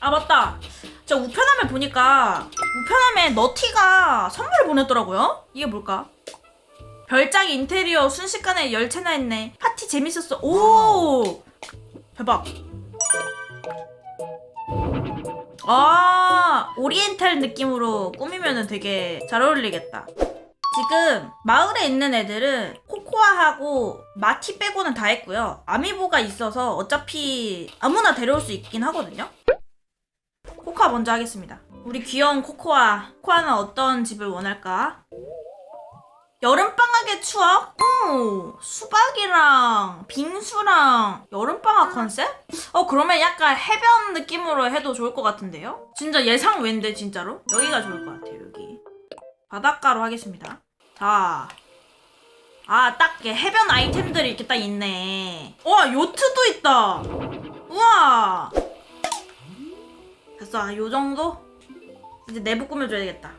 아 맞다. 저 우편함에 보니까 우편함에 너티가 선물을 보냈더라고요. 이게 뭘까? 별장 인테리어 순식간에 열채나 했네. 파티 재밌었어. 오 대박. 아 오리엔탈 느낌으로 꾸미면 되게 잘 어울리겠다. 지금 마을에 있는 애들은 코코아하고 마티 빼고는 다 했고요. 아미보가 있어서 어차피 아무나 데려올 수 있긴 하거든요. 코코아 먼저 하겠습니다. 우리 귀여운 코코아. 코코아는 어떤 집을 원할까? 여름방학의 추억? 오, 수박이랑 빙수랑 여름방학 컨셉? 어, 그러면 약간 해변 느낌으로 해도 좋을 것 같은데요? 진짜 예상 외인데, 진짜로? 여기가 좋을 것 같아요, 여기. 바닷가로 하겠습니다. 자. 아, 딱 해변 아이템들이 이렇게 딱 있네. 와, 요트도 있다. 우와. 됐어. 아, 요 정도? 이제 내부 꾸며줘야 겠다.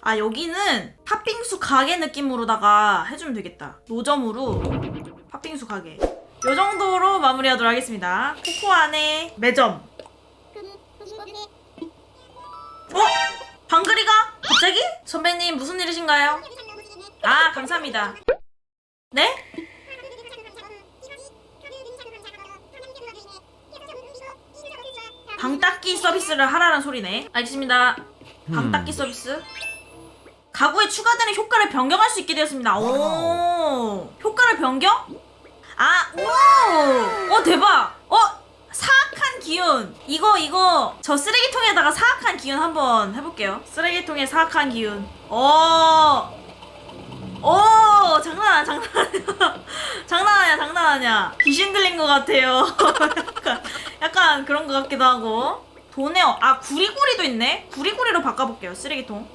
아, 여기는 팥빙수 가게 느낌으로다가 해주면 되겠다. 노점으로 팥빙수 가게. 요 정도로 마무리하도록 하겠습니다. 코코 안에 매점. 어? 방글이가? 갑자기? 선배님 무슨 일이신가요? 아 감사합니다. 네? 닦기 서비스를 하라는 소리네. 알겠습니다. 방 닦기 서비스. 가구에 추가되는 효과를 변경할 수 있게 되었습니다. 오, 효과를 변경? 아, 오, 어 대박. 어, 사악한 기운. 이거 이거 저 쓰레기통에다가 사악한 기운 한번 해볼게요. 쓰레기통에 사악한 기운. 어, 오, 장난 아니야, 장난 아니야, 장난 아니야, 장난 아니야. 귀신 들린 것 같아요. 약간, 약간 그런 것 같기도 하고. 도네요. 아, 구리구리도 있네. 구리구리로 바꿔볼게요. 쓰레기통.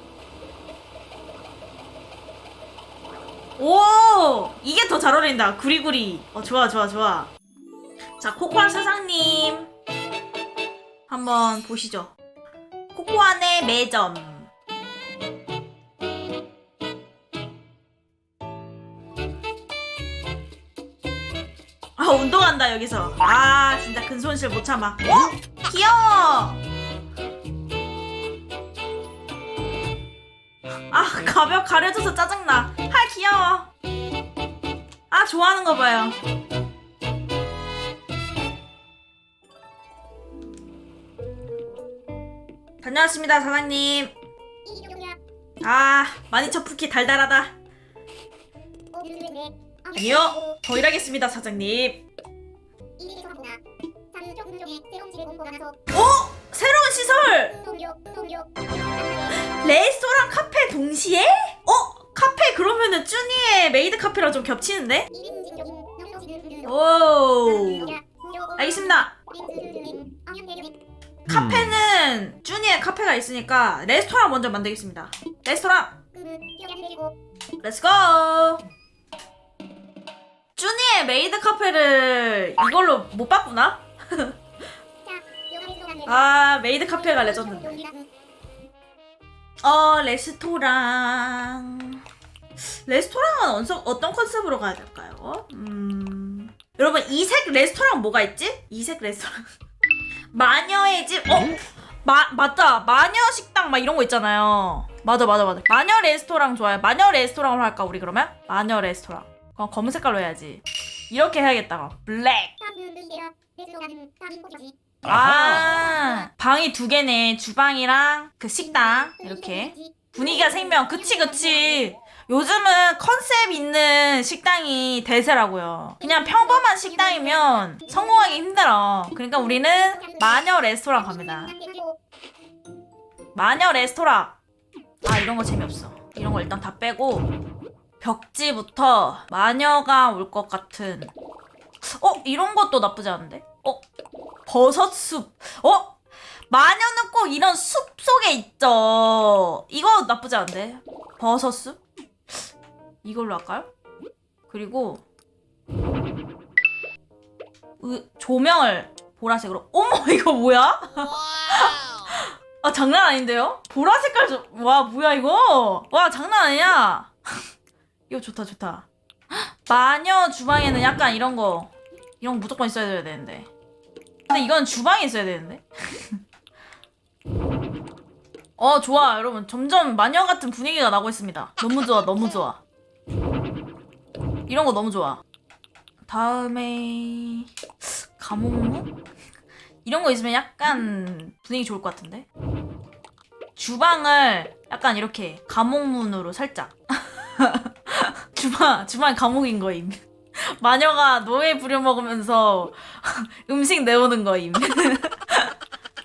오, 이게 더 잘 어울린다. 구리구리. 어, 좋아, 좋아, 좋아. 자, 코코아 사장님. 한번 보시죠. 코코아네 매점. 아, 운동한다, 여기서. 아, 진짜 근손실 못 참아. 어? 귀여워! 아, 가벽 가려져서 짜증나. 아, 귀여워. 아, 좋아하는 거 봐요. 다녀왔습니다, 사장님. 아, 마니처 쿠키 달달하다. 아니요, 더 일하겠습니다, 사장님. 오! 새로운 시설! 레스토랑 카페 동시에? 어? 카페 그러면은 쭈니의 메이드 카페랑 좀 겹치는데? 오. 알겠습니다. 카페는 쭈니의 카페가 있으니까 레스토랑 먼저 만들겠습니다. 레스토랑 렛츠고! 쭈니의 메이드 카페를 이걸로 못 바꾸나? 아 메이드 카페가 레전드인데. 어 레스토랑. 레스토랑은 어서- 어떤 컨셉으로 가야 될까요? 음. 여러분 이색 레스토랑 뭐가 있지? 이색 레스토랑. 마녀의 집 어? 마, 맞다. 마녀 식당 막 이런 거 있잖아요. 맞아 맞아 맞아. 마녀 레스토랑 좋아요. 마녀 레스토랑으로 할까 우리 그러면? 마녀 레스토랑. 그럼 검은 색깔로 해야지. 이렇게 해야겠다. 블랙 아 방이 두 개네. 주방이랑 그 식당. 이렇게. 분위기가 생명. 그치 그치. 요즘은 컨셉 있는 식당이 대세라고요. 그냥 평범한 식당이면 성공하기 힘들어. 그러니까 우리는 마녀 레스토랑 갑니다. 마녀 레스토랑. 아 이런 거 재미없어. 이런 거 일단 다 빼고 벽지부터 마녀가 올 것 같은. 어 이런 것도 나쁘지 않은데? 어 버섯숲. 어? 마녀는 꼭 이런 숲 속에 있죠. 이거 나쁘지 않은데. 버섯숲? 이걸로 할까요? 그리고 으, 조명을 보라색으로. 어머 이거 뭐야? 아 장난 아닌데요? 보라 색깔 좀. 와 뭐야 이거? 와 장난 아니야. 이거 좋다 좋다. 마녀 주방에는 약간 이런 거 이런 거 무조건 있어야 되는데. 근데 이건 주방에 있어야 되는데. 어 좋아. 여러분 점점 마녀 같은 분위기가 나고 있습니다. 너무 좋아 너무 좋아. 이런 거 너무 좋아. 다음에 감옥문 이런 거 있으면 약간 분위기 좋을 것 같은데? 주방을 약간 이렇게 감옥문으로 살짝. 주방 주방 감옥인 거임 마녀가 노예 부려먹으면서 음식 내오는 거임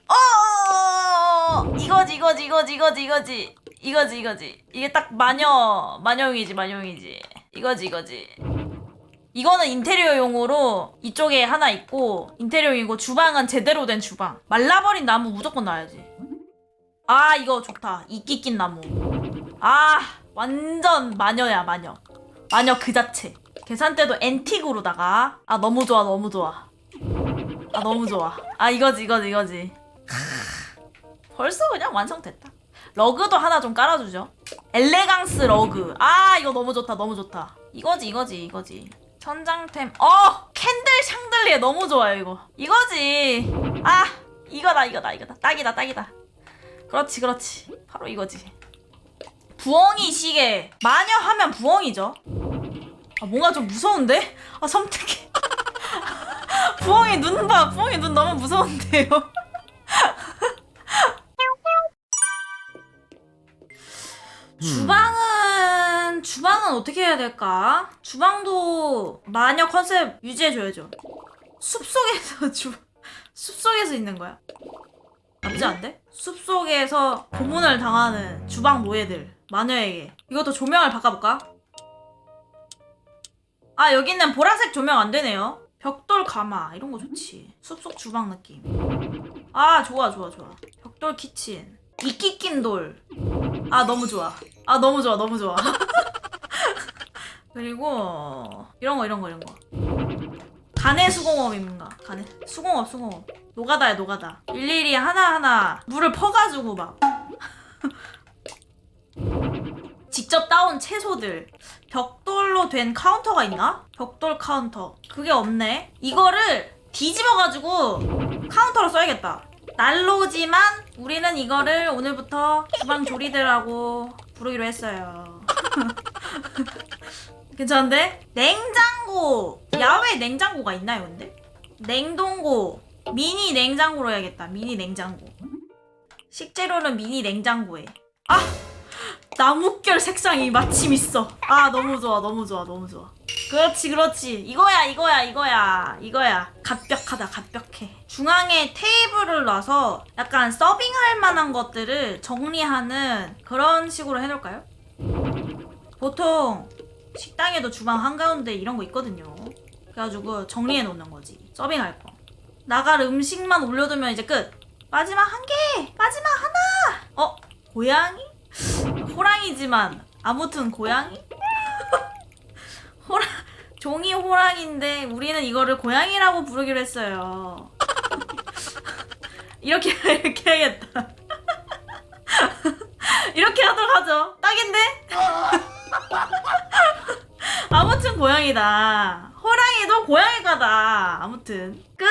어! 이거지 이거지 이거지 이거지 이거지. 이거지 이거지. 이게 딱 마녀 마녀용이지 마녀용이지. 이거지 이거지. 이거는 인테리어용으로 이쪽에 하나 있고 인테리어용이고 주방은 제대로 된 주방. 말라버린 나무 무조건 놔야지. 아 이거 좋다. 이끼 낀 나무. 아 완전 마녀야 마녀. 마녀 그 자체 계산대도 앤틱으로다가 아 너무 좋아 너무 좋아 아 너무 좋아 아 이거지 이거지 이거지 벌써 그냥 완성됐다. 러그도 하나 좀 깔아주죠. 엘레강스 러그. 아 이거 너무 좋다 너무 좋다. 이거지 이거지 이거지. 천장템. 어 캔들 샹들리에 너무 좋아요 이거. 이거지. 아 이거다 이거다 이거다. 딱이다 딱이다. 그렇지 그렇지. 바로 이거지. 부엉이 시계. 마녀 하면 부엉이죠. 아 뭔가 좀 무서운데? 아 섬뜩해. 부엉이 눈 봐. 부엉이 눈 너무 무서운데요. 주방은 주방은 어떻게 해야 될까? 주방도 마녀 컨셉 유지해줘야죠. 숲속에서 주 숲속에서 있는 거야. 나쁘지 않대? 숲속에서 고문을 당하는 주방 노예들 마녀에게 이것도 조명을 바꿔볼까? 아 여기는 보라색 조명 안 되네요. 벽돌 가마 이런 거 좋지. 숲속 주방 느낌. 아 좋아 좋아 좋아. 벽돌 키친. 이끼 낀 돌. 아 너무 좋아. 아 너무 좋아 너무 좋아. 그리고 이런 거 이런 거 이런 거. 간의 수공업인가? 간의 수공업 수공업. 노가다야 노가다. 일일이 하나 하나 물을 퍼가지고 막. 직접 따온 채소들. 벽돌로 된 카운터가 있나? 벽돌 카운터. 그게 없네. 이거를 뒤집어가지고 카운터로 써야겠다. 난로지만 우리는 이거를 오늘부터 주방 조리대라고 부르기로 했어요. 괜찮은데? 냉장고! 야외 냉장고가 있나요, 근데? 냉동고. 미니 냉장고로 해야겠다. 미니 냉장고. 식재료는 미니 냉장고에. 아! 나뭇결 색상이 마침 있어. 아, 너무 좋아, 너무 좋아, 너무 좋아. 그렇지, 그렇지. 이거야, 이거야, 이거야. 이거야. 갑벽하다, 갑벽해. 중앙에 테이블을 놔서 약간 서빙할 만한 것들을 정리하는 그런 식으로 해놓을까요? 보통 식당에도 주방 한가운데 이런 거 있거든요. 그래가지고 정리해 놓는 거지. 서빙할 거. 나갈 음식만 올려두면 이제 끝. 마지막 한 개! 마지막 하나! 어? 고양이? 호랑이지만 아무튼 고양이? 호랑 종이 호랑인데 우리는 이거를 고양이라고 부르기로 했어요. 이렇게 이렇게 해야겠다. 이렇게 하도록 하죠. 딱인데? 아무튼 고양이다. 호랑이도 고양이가다. 아무튼 끝.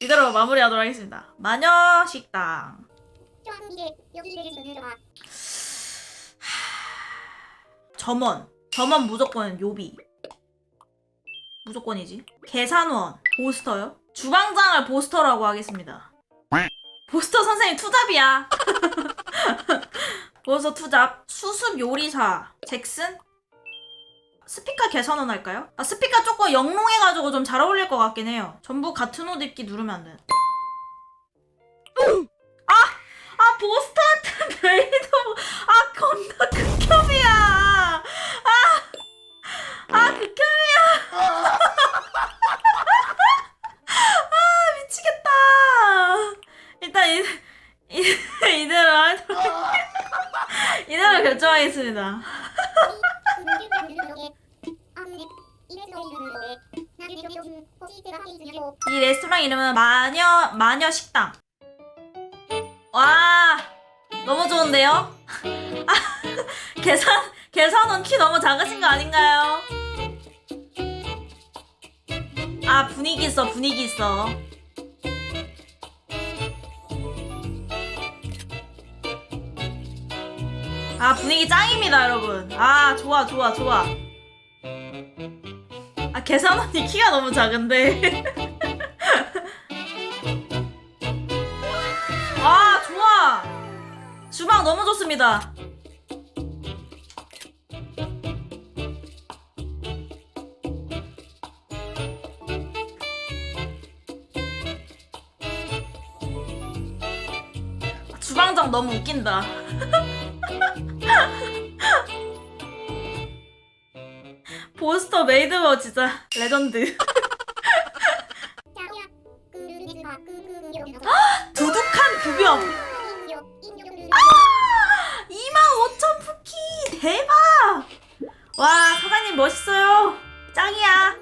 이대로 마무리하도록 하겠습니다. 마녀 식당. 이게 여기를 전해줘라. 점원. 점원 무조건 요비. 무조건이지. 계산원. 보스터요? 주방장을 보스터라고 하겠습니다. 보스터 선생님 투잡이야. 보스터 투잡. 수습 요리사. 잭슨? 스피커 개선원 할까요? 아, 스피커 조금 영롱해가지고 좀 잘 어울릴 것 같긴 해요. 전부 같은 옷 입기 누르면 안 돼. 아! 아, 보스터한테 메이드, 아, 겁나 극혐이야! 아! 아, 극혐이야! 아, 미치겠다! 일단, 이, 이, 이대로 하도록, 이대로 결정하겠습니다. 이 레스토랑 이름은 마녀 마녀 식당. 와 너무 좋은데요? 아, 계산 계산원 키 너무 작으신 거 아닌가요? 아 분위기 있어 분위기 있어. 아 분위기 짱입니다 여러분. 아 좋아 좋아 좋아. 아 계산 언니 키가 너무 작은데. 아 좋아. 주방 너무 좋습니다 주방장 너무 웃긴다. 보스터 메이드워 진짜 레전드. 두둑한 인요 25,000 푸키. 대박! 와 사장님 멋있어요. 짱이야